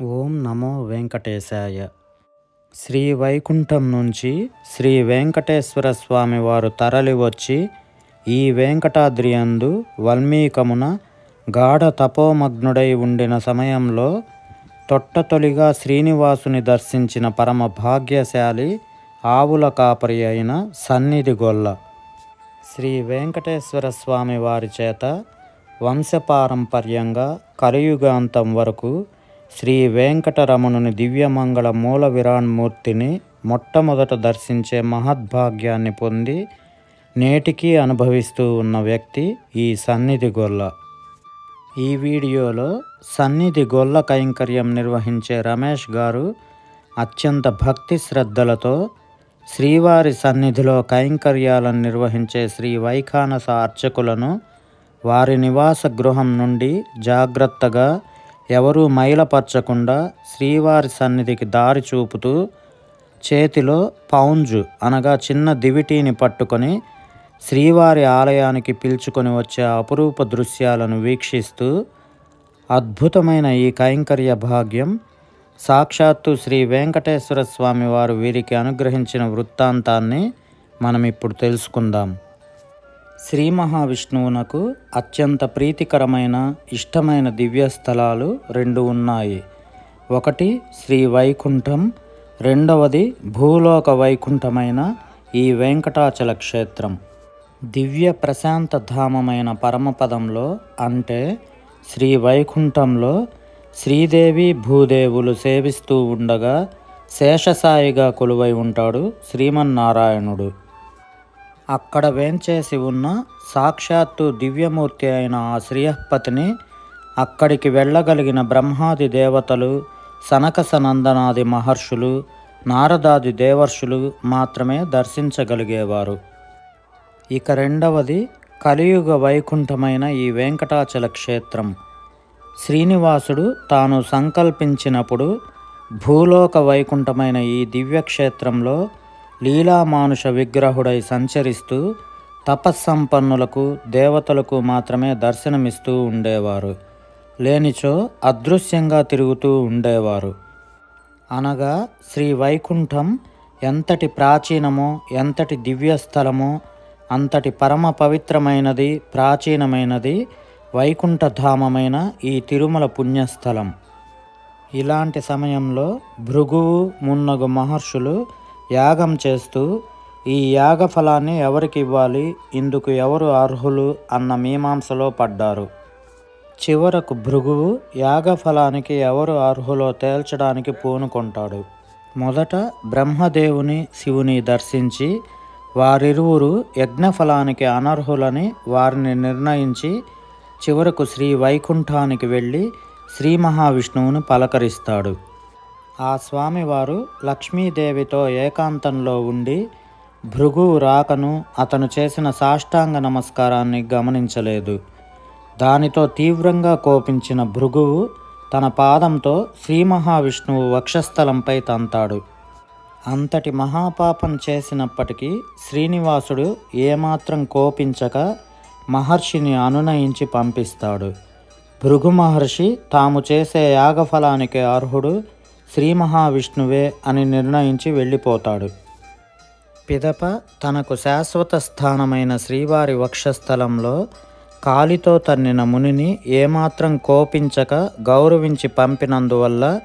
ఓం నమో వెంకటేశాయ. శ్రీ వైకుంఠం నుంచి శ్రీ వెంకటేశ్వర స్వామి వారు తరలి వచ్చి ఈ వెంకటాద్రియందు వల్మీకమున గాఢ తపోమగ్నుడై ఉండిన సమయంలో తొట్టతొలిగా శ్రీనివాసుని దర్శించిన పరమ భాగ్యశాలి ఆవుల కాపరి అయిన సన్నిధి గొల్ల. శ్రీ వెంకటేశ్వర స్వామి వారి చేత వంశపారంపర్యంగా కలియుగాంతం వరకు శ్రీ వెంకటరమణుని దివ్యమంగళ మూల విరాన్మూర్తిని మొట్టమొదట దర్శించే మహద్భాగ్యాన్ని పొంది నేటికీ అనుభవిస్తూ ఉన్న వ్యక్తి ఈ సన్నిధి గొల్ల. ఈ వీడియోలో సన్నిధి గొల్ల కైంకర్యం నిర్వహించే రమేష్ గారు అత్యంత భక్తి శ్రద్ధలతో శ్రీవారి సన్నిధిలో కైంకర్యాలను నిర్వహించే శ్రీ వైఖానస అర్చకులను వారి నివాస గృహం నుండి జాగ్రత్తగా ఎవరూ మైలపరచకుండా శ్రీవారి సన్నిధికి దారి చూపుతూ చేతిలో పౌంజు అనగా చిన్న దివిటీని పట్టుకొని శ్రీవారి ఆలయానికి పిలుచుకొని వచ్చే అపురూప దృశ్యాలను వీక్షిస్తూ అద్భుతమైన ఈ కైంకర్య భాగ్యం సాక్షాత్తు శ్రీ వెంకటేశ్వర స్వామి వారు వీరికి అనుగ్రహించిన వృత్తాంతాన్ని మనం ఇప్పుడు తెలుసుకుందాం. శ్రీ మహావిష్ణువునకు అత్యంత ప్రీతికరమైన ఇష్టమైన దివ్య స్థలాలు రెండు ఉన్నాయి. ఒకటి శ్రీ వైకుంఠం రెండవది భూలోక వైకుంఠమైన ఈ వెంకటాచల క్షేత్రం. దివ్య ప్రశాంత ధామమైన పరమపదంలో అంటే శ్రీ వైకుంఠంలో శ్రీదేవి భూదేవులు సేవిస్తూ ఉండగా శేషసాయిగా కొలువై ఉంటాడు శ్రీమన్నారాయణుడు. అక్కడ వేంచేసి ఉన్న సాక్షాత్తు దివ్యమూర్తి అయిన ఆ శ్రీయపతిని అక్కడికి వెళ్ళగలిగిన బ్రహ్మాది దేవతలు సనకసనందనాది మహర్షులు నారదాది దేవర్షులు మాత్రమే దర్శించగలిగేవారు. ఇక రెండవది కలియుగ వైకుంఠమైన ఈ వెంకటాచల క్షేత్రం. శ్రీనివాసుడు తాను సంకల్పించినప్పుడు భూలోక వైకుంఠమైన ఈ దివ్యక్షేత్రంలో లీలామానుష విగ్రహుడై సంచరిస్తూ తపస్సంపన్నులకు దేవతలకు మాత్రమే దర్శనమిస్తూ ఉండేవారు. లేనిచో అదృశ్యంగా తిరుగుతూ ఉండేవారు. అనగా శ్రీ వైకుంఠం ఎంతటి ప్రాచీనమో ఎంతటి దివ్యస్థలమో అంతటి పరమ పవిత్రమైనది ప్రాచీనమైనది వైకుంఠధామమైన ఈ తిరుమల పుణ్యస్థలం. ఇలాంటి సమయంలో భృగువు మున్నగు మహర్షులు యాగం చేస్తూ ఈ యాగ ఫలాన్ని ఎవరికి ఇవ్వాలి? ఇందుకు ఎవరు అర్హులు? అన్న మీమాంసలో పడ్డారు. చివరకు భృగువు యాగ ఫలానికి ఎవరు అర్హులో తేల్చడానికి పూనుకుంటాడు. మొదట బ్రహ్మదేవుని శివుని దర్శించి వారిరువురు యజ్ఞఫలానికి అనర్హులని వారిని నిర్ణయించి చివరకు శ్రీ వైకుంఠానికి వెళ్ళి శ్రీ మహావిష్ణువును పలకరిస్తాడు. ఆ స్వామివారు లక్ష్మీదేవితో ఏకాంతంలో ఉండి భృగువు రాకను అతను చేసిన సాష్టాంగ నమస్కారాన్ని గమనించలేదు. దానితో తీవ్రంగా కోపించిన భృగువు తన పాదంతో శ్రీ మహావిష్ణువు వక్షస్థలంపై తంతాడు. అంతటి మహాపాపం చేసినప్పటికీ శ్రీనివాసుడు ఏమాత్రం కోపించక మహర్షిని అనునయించి పంపిస్తాడు. భృగు మహర్షి తాము చేసే యాగఫలానికి అర్హుడు శ్రీ మహావిష్ణువే అని నిర్ణయించి వెళ్ళిపోతాడు. పిదప తనకు శాశ్వత స్థానమైన శ్రీవారి వక్షస్థలంలో కాలితో తన్నిన మునిని ఏమాత్రం కోపించక గౌరవించి పంపినందువల్ల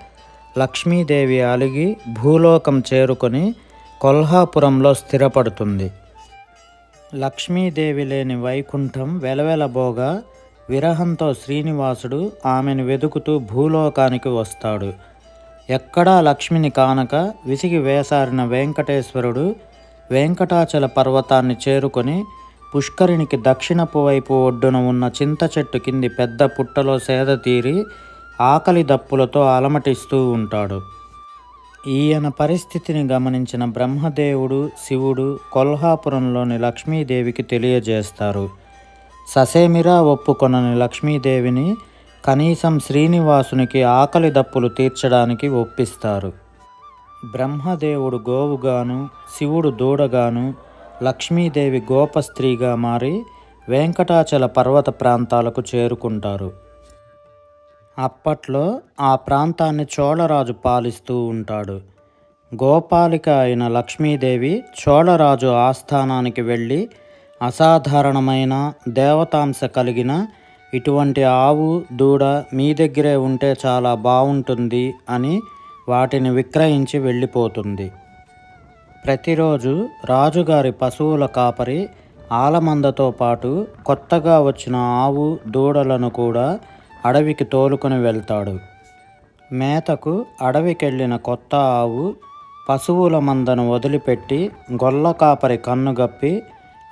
లక్ష్మీదేవి అలిగి భూలోకం చేరుకొని కొల్హాపురంలో స్థిరపడుతుంది. లక్ష్మీదేవి లేని వైకుంఠం వెలవెలబోగా విరహంతో శ్రీనివాసుడు ఆమెను వెతుకుతూ భూలోకానికి వస్తాడు. ఎక్కడా లక్ష్మిని కానక విసిగి వేసారిన వెంకటేశ్వరుడు వెంకటాచల పర్వతాన్ని చేరుకొని పుష్కరిణికి దక్షిణపు వైపు ఒడ్డున ఉన్న చింత చెట్టు కింది పెద్ద పుట్టలో సేద తీరి ఆకలి దప్పులతో అలమటిస్తూ ఉంటాడు. ఈయన పరిస్థితిని గమనించిన బ్రహ్మదేవుడు శివుడు కొల్హాపురంలోని లక్ష్మీదేవికి తెలియజేస్తారు. ససేమిరా ఒప్పుకొనని లక్ష్మీదేవిని కనీసం శ్రీనివాసునికి ఆకలి దప్పులు తీర్చడానికి ఒప్పిస్తారు. బ్రహ్మదేవుడు గోవుగాను శివుడు దూడగాను లక్ష్మీదేవి గోపస్త్రీగా మారి వెంకటాచల పర్వత ప్రాంతాలకు చేరుకుంటారు. అప్పట్లో ఆ ప్రాంతాన్ని చోళరాజు పాలిస్తూ ఉంటాడు. గోపాలిక అయిన లక్ష్మీదేవి చోళరాజు ఆస్థానానికి వెళ్ళి అసాధారణమైన దేవతాంశ కలిగిన ఇటువంటి ఆవు దూడ మీ దగ్గరే ఉంటే చాలా బాగుంటుంది అని వాటిని విక్రయించి వెళ్ళిపోతుంది. ప్రతిరోజు రాజుగారి పశువుల కాపరి ఆలమందతో పాటు కొత్తగా వచ్చిన ఆవు దూడలను కూడా అడవికి తోలుకొని వెళ్తాడు. మేతకు అడవికెళ్ళిన కొత్త ఆవు పశువుల మందను వదిలిపెట్టి గొల్ల కాపరి కన్నుగప్పి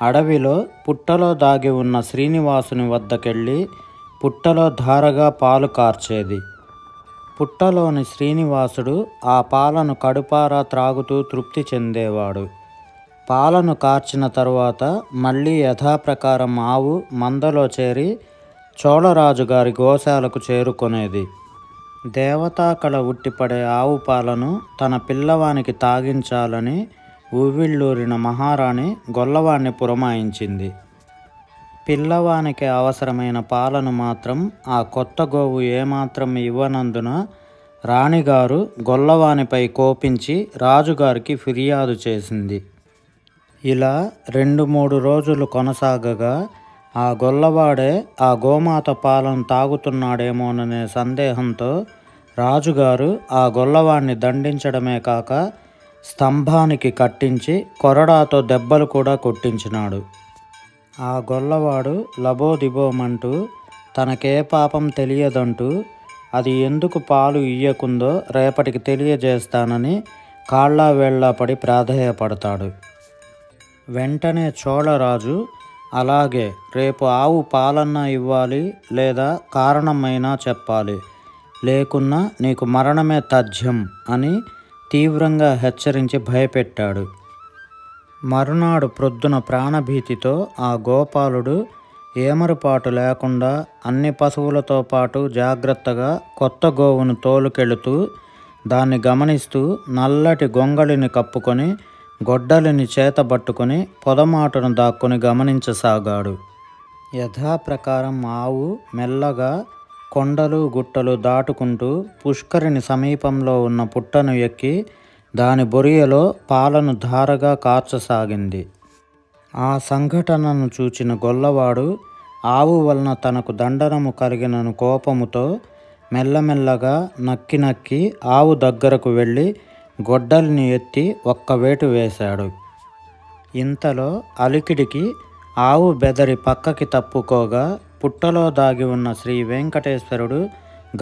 అడవిలో పుట్టలో దాగి ఉన్న శ్రీనివాసుని వద్దకెళ్ళి పుట్టలో ధారగా పాలు కార్చేది. పుట్టలోని శ్రీనివాసుడు ఆ పాలను కడుపారా త్రాగుతూ తృప్తి చెందేవాడు. పాలను కార్చిన తరువాత మళ్ళీ యథాప్రకారం ఆవు మందలో చేరి చోళరాజు గారి గోశాలకు చేరుకునేది. దేవతాకళ ఉట్టిపడే ఆవు పాలను తన పిల్లవానికి తాగించాలని ఊవిళ్ళూరిన మహారాణి గొల్లవాణ్ణి పురమాయించింది. పిల్లవానికి అవసరమైన పాలను మాత్రం ఆ కొత్త గోవు ఏమాత్రం ఇవ్వనందున రాణిగారు గొల్లవానిపై కోపించి రాజుగారికి ఫిర్యాదు చేసింది. ఇలా రెండు మూడు రోజులు కొనసాగగా ఆ గొల్లవాడే ఆ గోమాత పాలను తాగుతున్నాడేమోననే సందేహంతో రాజుగారు ఆ గొల్లవాణ్ణి దండించడమే కాక స్తంభానికి కట్టించి కొరడాతో దెబ్బలు కూడా కొట్టించినాడు. ఆ గొల్లవాడు లబోదిబోమంటూ తనకే పాపం తెలియదంటూ అది ఎందుకు పాలు ఇయ్యకుందో రేపటికి తెలియజేస్తానని కాళ్ళ వేళ్ళ పడి ప్రాధేయపడతాడు. వెంటనే చోళరాజు అలాగే రేపు ఆవు పాలన్నా ఇవ్వాలి లేదా కారణమైనా చెప్పాలి. లేకున్నా నీకు మరణమే తథ్యం అని తీవ్రంగా హెచ్చరించి భయపెట్టాడు. మరునాడు ప్రొద్దున ప్రాణభీతితో ఆ గోపాలుడు ఏమరుపాటు లేకుండా అన్ని పశువులతో పాటు జాగ్రత్తగా కొత్త గోవును తోలుకెళుతూ దాన్ని గమనిస్తూ నల్లటి గొంగళిని కప్పుకొని గొడ్డలిని చేతబట్టుకొని పొదమాటను దాక్కుని గమనించసాగాడు. యథాప్రకారం ఆవు మెల్లగా కొండలు గుట్టలు దాటుకుంటూ పుష్కరిని సమీపంలో ఉన్న పుట్టను ఎక్కి దాని బొరియలో పాలను ధారగా కార్చసాగింది. ఆ సంఘటనను చూచిన గొల్లవాడు ఆవు వలన తనకు దండనము కలిగినను కోపముతో మెల్లమెల్లగా నక్కి నక్కి ఆవు దగ్గరకు వెళ్ళి గొడ్డలిని ఎత్తి ఒక్క వేటు వేశాడు. ఇంతలో అలికిడికి ఆవు బెదరి పక్కకి తప్పుకోగా పుట్టలో దాగి ఉన్న శ్రీ వెంకటేశ్వరుడు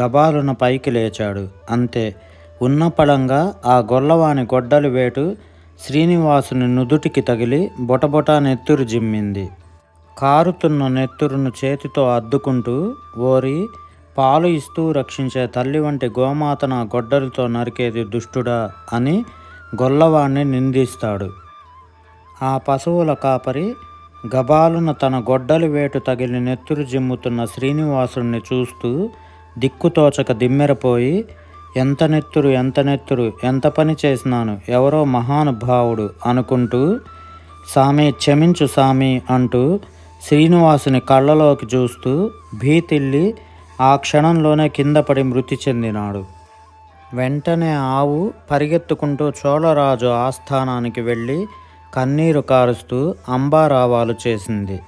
గబాలున పైకి లేచాడు. అంతే. ఉన్నపళంగా ఆ గొల్లవాని గొడ్డలి వేటు శ్రీనివాసుని నుదుటికి తగిలి బొటబొట నెత్తురు జిమ్మింది. కారుతున్న నెత్తురును చేతితో అద్దుకుంటూ ఓరి పాలు ఇస్తూ రక్షించే తల్లి వంటి గోమాత నా గొడ్డలితో నరికేది దుష్టుడా అని గొల్లవాణ్ణి నిందిస్తాడు. ఆ పశువుల కాపరి గబాలున తన గొడ్డలి వేటు తగిలి నెత్తురు జిమ్ముతున్న శ్రీనివాసుడిని చూస్తూ దిక్కుతోచక దిమ్మెరపోయి ఎంత నెత్తురు ఎంత నెత్తురు ఎంత పని చేసినాను ఎవరో మహానుభావుడు అనుకుంటూ సామి క్షమించు సామి అంటూ శ్రీనివాసుని కళ్ళలోకి చూస్తూ భీతిల్లి ఆ క్షణంలోనే కింద పడి మృతి చెందినాడు. వెంటనే ఆవు పరిగెత్తుకుంటూ చోళరాజు ఆస్థానానికి వెళ్ళి కన్నీరు కారుస్తూ అంబారావాలు చేసింది.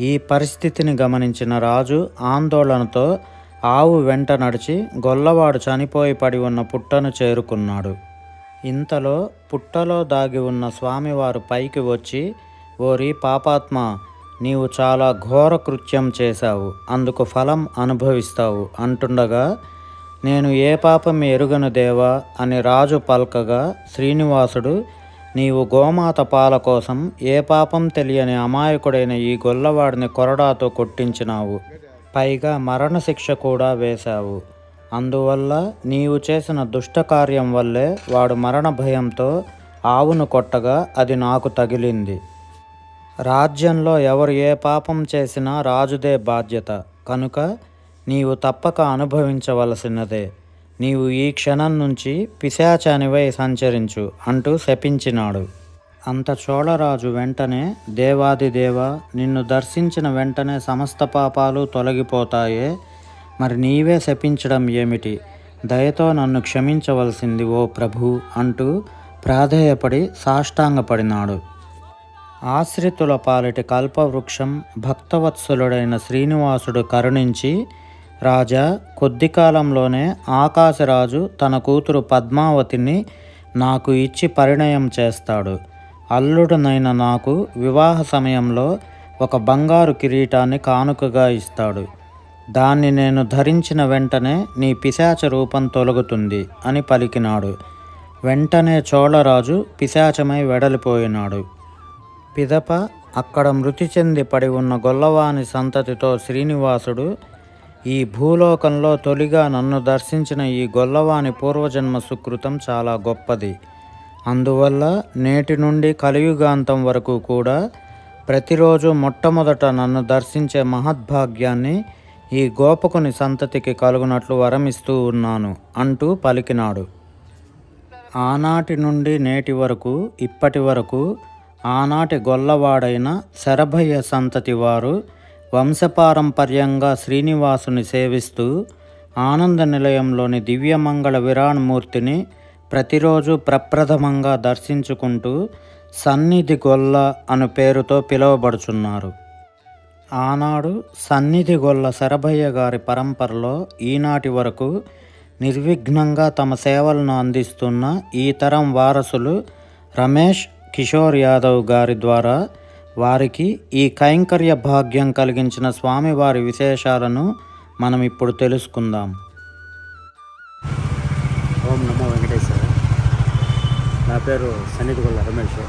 ఈ పరిస్థితిని గమనించిన రాజు ఆందోళనతో ఆవు వెంట నడిచి గొల్లవాడు చనిపోయి పడి ఉన్న పుట్టను చేరుకున్నాడు. ఇంతలో పుట్టలో దాగి ఉన్న స్వామివారు పైకి వచ్చి ఓరి పాపాత్మ నీవు చాలా ఘోర కృత్యం చేశావు. అందుకు ఫలం అనుభవిస్తావు అంటుండగా నేను ఏ పాపం ఎరుగను దేవా అని రాజు పల్కగా శ్రీనివాసుడు నీవు గోమాత పాల కోసం ఏ పాపం తెలియని అమాయకుడైన ఈ గొల్లవాడిని కొరడాతో కొట్టించినావు. పైగా మరణశిక్ష కూడా వేశావు. అందువల్ల నీవు చేసిన దుష్టకార్యం వల్లే వాడు మరణ భయంతో ఆవును కొట్టగా అది నాకు తగిలింది. రాజ్యంలో ఎవరు ఏ పాపం చేసినా రాజుదే బాధ్యత. కనుక నీవు తప్పక అనుభవించవలసినదే. నీవు ఈ క్షణం నుంచి పిశాచానివై సంచరించు అంటూ శపించినాడు. అంత చోళరాజు వెంటనే దేవాది దేవ నిన్ను దర్శించిన వెంటనే సమస్త పాపాలు తొలగిపోతాయే మరి నీవే శపించడం ఏమిటి? దయతో నన్ను క్షమించవలసింది ఓ ప్రభు అంటూ ప్రాధేయపడి సాష్టాంగపడినాడు. ఆశ్రితుల పాలిటి కల్పవృక్షం భక్తవత్సలుడైన శ్రీనివాసుడు కరుణించి రాజా కొద్ది కాలంలోనే ఆకాశరాజు తన కూతురు పద్మావతిని నాకు ఇచ్చి పరిణయం చేస్తాడు. అల్లుడునైన నాకు వివాహ సమయంలో ఒక బంగారు కిరీటాన్ని కానుకగా ఇస్తాడు. దాన్ని నేను ధరించిన వెంటనే నీ పిశాచ రూపం తొలగుతుంది అని పలికినాడు. వెంటనే చోళరాజు పిశాచమై వెడలిపోయినాడు. పిదప అక్కడ మృతి చెంది పడి ఉన్న గొల్లవాని సంతతితో శ్రీనివాసుడు ఈ భూలోకంలో తొలిగా నన్ను దర్శించిన ఈ గొల్లవాని పూర్వజన్మ సుకృతం చాలా గొప్పది. అందువల్ల నేటి నుండి కలియుగాంతం వరకు కూడా ప్రతిరోజు మొట్టమొదట నన్ను దర్శించే మహద్భాగ్యాన్ని ఈ గోపకుని సంతతికి కలుగునట్లు వరమిస్తూ ఉన్నాను అంటూ పలికినాడు. ఆనాటి నుండి నేటి వరకు ఇప్పటి వరకు ఆనాటి గొల్లవాడైన శరభయ్య సంతతి వారు వంశపారంపర్యంగా శ్రీనివాసుని సేవిస్తూ ఆనంద నిలయంలోని దివ్యమంగళ విరాణమూర్తిని ప్రతిరోజు ప్రప్రథమంగా దర్శించుకుంటూ సన్నిధి గొల్ల అను పేరుతో పిలువబడుచున్నారు. ఆనాడు సన్నిధి గొల్ల శరభయ్య గారి పరంపరలో ఈనాటి వరకు నిర్విఘ్నంగా తమ సేవలను అందిస్తున్న ఈ తరం వారసులు రమేష్ కిషోర్ యాదవ్ గారి ద్వారా వారికి ఈ కైంకర్య భాగ్యం కలిగించిన స్వామివారి విశేషాలను మనం ఇప్పుడు తెలుసుకుందాం. ఓం నమో వెంకటేశ్వర నా పేరు సన్నిధిగొల్ల రమేష్.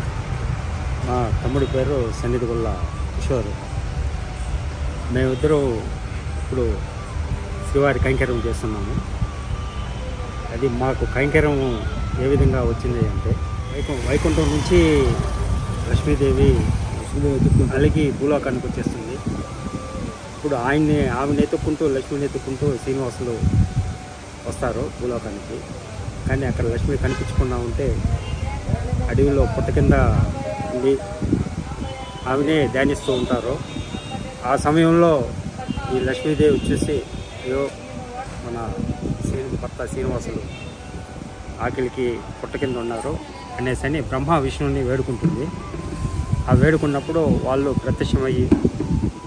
మా తమ్ముడి పేరు సన్నిధిగొల్ల కిషోర్. మేమిద్దరూ ఇప్పుడు శ్రీవారి కైంకర్యం చేస్తున్నాము. అది మాకు కైంకర్యం ఏ విధంగా వచ్చింది అంటే వైకు వైకుంఠం నుంచి లక్ష్మీదేవి అలిగి భూలోకానికి వచ్చేస్తుంది. ఇప్పుడు ఆయన్ని ఆమెను ఎత్తుక్కుంటూ లక్ష్మిని ఎత్తుక్కుంటూ శ్రీనివాసులు వస్తారు భూలోకానికి. కానీ అక్కడ లక్ష్మి కనిపించకుండా ఉంటే అడవిలో పుట్ట కింద ఉండి ఆమెనే ధ్యానిస్తూ ఉంటారు. ఆ సమయంలో ఈ లక్ష్మీదేవి వచ్చేసి అయ్యో మన శ్రీ భర్త శ్రీనివాసులు ఆకలికి పుట్ట కింద ఉన్నారు అనేసి అని బ్రహ్మ విష్ణువుని వేడుకుంటుంది. ఆ వేడుకున్నప్పుడు వాళ్ళు ప్రత్యక్షమయ్యి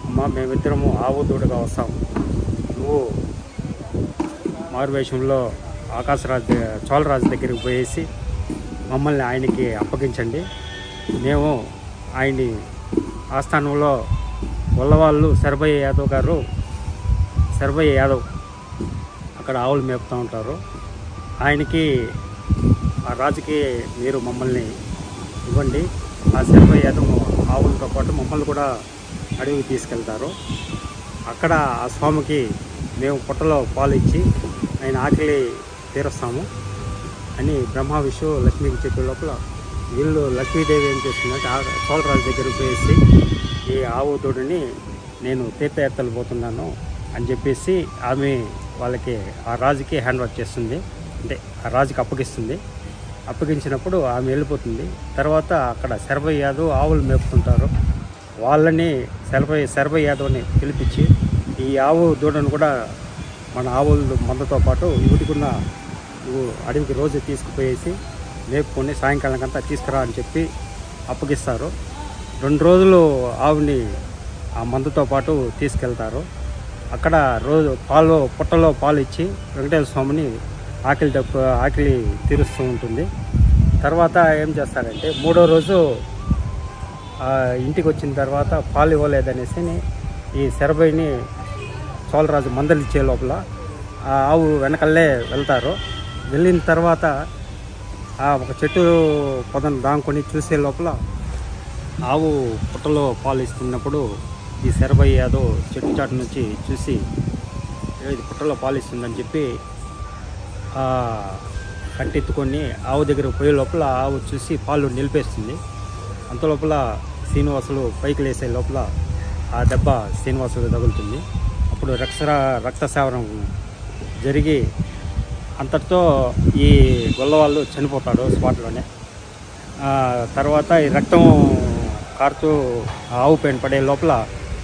అమ్మ మేమిద్దరము ఆవు దూడగా వస్తాం. నువ్వు మారువేషంలో ఆకాశరాజు చోళరాజు దగ్గరికి పోయేసి మమ్మల్ని ఆయనకి అప్పగించండి. మేము ఆయన్ని ఆస్థానంలో వల్లవాళ్ళు శరభయ్య యాదవ్ గారు శరభయ్య యాదవ్ అక్కడ ఆవులు మేపుతూ ఉంటారు. ఆయనకి ఆ రాజుకి మీరు మమ్మల్ని ఇవ్వండి. ఆ శరభయ్య యాదము ఆవులతో పాటు మమ్మల్ని కూడా అడవికి తీసుకెళ్తారు. అక్కడ ఆ స్వామికి మేము పుట్టలో పాలు ఇచ్చి ఆయన ఆకలి తీరుస్తాము అని బ్రహ్మ విష్ణు లక్ష్మికి చెప్పే లోపల వీళ్ళు లక్ష్మీదేవి ఏం చేస్తుందంటే ఆ చోళరాజు దగ్గరికి పోయేసి ఈ ఆవు తోడుని నేను తీర్థయాత్రలు పోతున్నాను అని చెప్పేసి ఆమె వాళ్ళకి ఆ రాజుకి హ్యాండ్ వర్క్ చేస్తుంది. అంటే ఆ రాజుకి అప్పగిస్తుంది. అప్పగించినప్పుడు ఆమె వెళ్ళిపోతుంది. తర్వాత అక్కడ శరభయ్య యాదవ్ ఆవులు మేపుతుంటారు. వాళ్ళని శరభయ్య శరభయ్య యాదవ్ని పిలిపించి ఈ ఆవు దూడను కూడా మన ఆవులు మందతో పాటు వీటికున్న అడవికి రోజు తీసుకుపోయేసి మేపుకొని సాయంకాలంకంతా తీసుకురా అని చెప్పి అప్పగిస్తారు. రెండు రోజులు ఆవుని ఆ మందుతో పాటు తీసుకెళ్తారు. అక్కడ రోజు పాలు పుట్టలో పాలు ఇచ్చి వెంకటేశ్వర స్వామిని ఆకలి దప్పు ఆకలి తీరుస్తూ ఉంటుంది. తర్వాత ఏం చేస్తారంటే మూడో రోజు ఆ, ఇంటికి వచ్చిన తర్వాత పాలు ఇవ్వలేదనేసి ఈ శరభైని చోళరాజు మందలిచ్చే లోపల ఆ ఆవు వెనకల్లే వెళ్తారు. వెళ్ళిన తర్వాత ఆ ఒక చెట్టు పొదను దాంకొని చూసే లోపల ఆవు పుట్టలో పాలు ఇస్తున్నప్పుడు ఈ శరభయ్య యాదవ్ చెట్టు చాటు నుంచి చూసి ఇది పుట్టలో పాలు ఇస్తుందని చెప్పి కంటెత్తుకొని ఆవు దగ్గర పోయే లోపల ఆవు చూసి పాలు నిలిపేస్తుంది. అంత లోపల శ్రీనివాసులు పైకి లేసే లోపల ఆ దెబ్బ శ్రీనివాసులు తగులుతుంది. అప్పుడు రక్త రక్తసావరం జరిగి అంతటితో ఈ గొల్లవాళ్ళు చనిపోతాడు స్పాట్లోనే. తర్వాత ఈ రక్తం కారుతూ ఆవు పైన పడే లోపల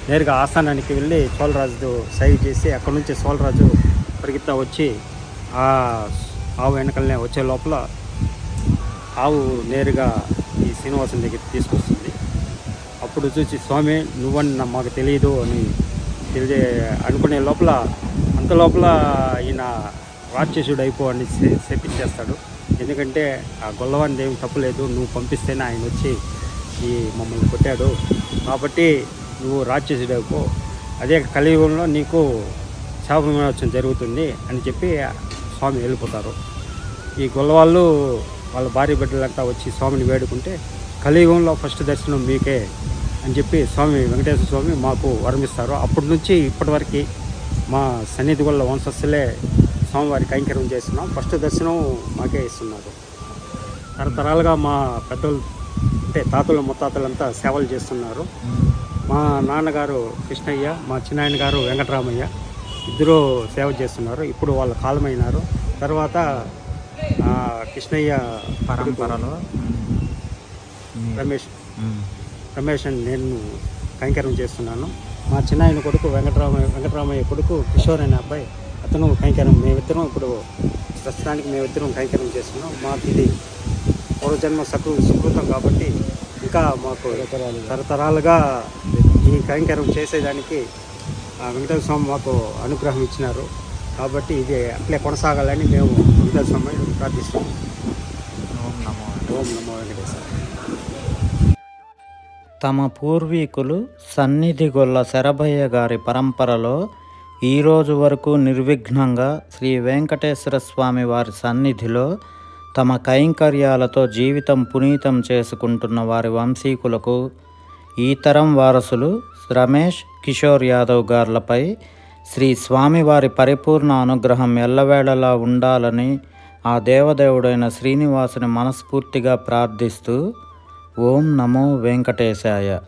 నేరుగా ఆస్థానానికి వెళ్ళి చోళరాజు సైడ్ చేసి అక్కడ నుంచి చోళరాజు పరిగెత్తా వచ్చి ఆ ఆవు వెనకలనే వచ్చే లోపల ఆవు నేరుగా ఈ శ్రీనివాసం దగ్గర తీసుకొస్తుంది. అప్పుడు చూసి స్వామి నువ్వని మాకు తెలియదు అని తెలియ అనుకునే లోపల అంత లోపల ఈయన రాక్షసుడు అయిపో అని శ- ఎందుకంటే ఆ గొల్లవాని ఏం తప్పులేదు నువ్వు పంపిస్తేనే ఆయన వచ్చి ఈ మమ్మల్ని కొట్టాడు. కాబట్టి నువ్వు రాక్షసుడు అయిపో. అదే కలియుగంలో నీకు శాప విమోచన జరుగుతుంది అని చెప్పి స్వామి వెళ్ళిపోతారు. ఈ గొల్లవాళ్ళు వాళ్ళ భార్య బిడ్డలంతా వచ్చి స్వామిని వేడుకుంటే కలియుగంలో ఫస్ట్ దర్శనం మీకే అని చెప్పి స్వామి వెంకటేశ్వర స్వామి మాకు వరమిస్తారు. అప్పటి నుంచి ఇప్పటివరకు మా సన్నిధి వంశస్థులే స్వామివారి కైంకర్యం చేస్తున్నాం. ఫస్ట్ దర్శనం మాకే ఇస్తున్నారు. తరతరాలుగా మా పెద్దలు అంటే తాతలు ముత్తాతలంతా సేవలు చేస్తున్నారు. మా నాన్నగారు కృష్ణయ్య మా చిన్నాయన గారు వెంకటరామయ్య ఇద్దరు సేవ చేస్తున్నారు. ఇప్పుడు వాళ్ళు కాలమైనారు. తర్వాత కృష్ణయ్య పరంపరలో రమేష్ రమేష్ అని నేను కైంకర్యం చేస్తున్నాను. మా చిన్నాయన కొడుకు వెంకటరామయ్య వెంకటరామయ్య కొడుకు కిషోర్ అనే అబ్బాయి అతను కైంకర్యం మేమిద్దరం ఇప్పుడు ప్రస్తుతానికి మేమిద్దరం కైంకర్యం చేస్తున్నాం. మాకు ఇది పూర్వజన్మ సకృ సుకృతం కాబట్టి ఇంకా మాకు తరతరాలుగా ఈ కైంకర్యం చేసేదానికి వెంకటేశ్వర స్వామి మాకు అనుగ్రహం ఇచ్చినారు. కాబట్టి ఇది అట్లే కొనసాగాలని మేము వెంకటేశ్వర స్వామిని ప్రార్థిస్తున్నాం. ఓం నమో ఓం నమో వెంకటేశ్వర తమ పూర్వీకులు సన్నిధి గొల్ల శరభయ్య గారి పరంపరలో ఈ రోజు వరకు నిర్విఘ్నంగా శ్రీ వెంకటేశ్వర స్వామి వారి సన్నిధిలో తమ కైంకర్యాలతో జీవితం పునీతం చేసుకుంటున్న వారి వంశీకులకు ఈ తరం వారసులు రమేష్ కిషోర్ యాదవ్ గార్లపై శ్రీ స్వామివారి పరిపూర్ణ అనుగ్రహం ఎల్లవేళలా ఉండాలని ఆ దేవదేవుడైన శ్రీనివాసుని మనస్ఫూర్తిగా ప్రార్థిస్తూ ఓం నమో వెంకటేశాయ.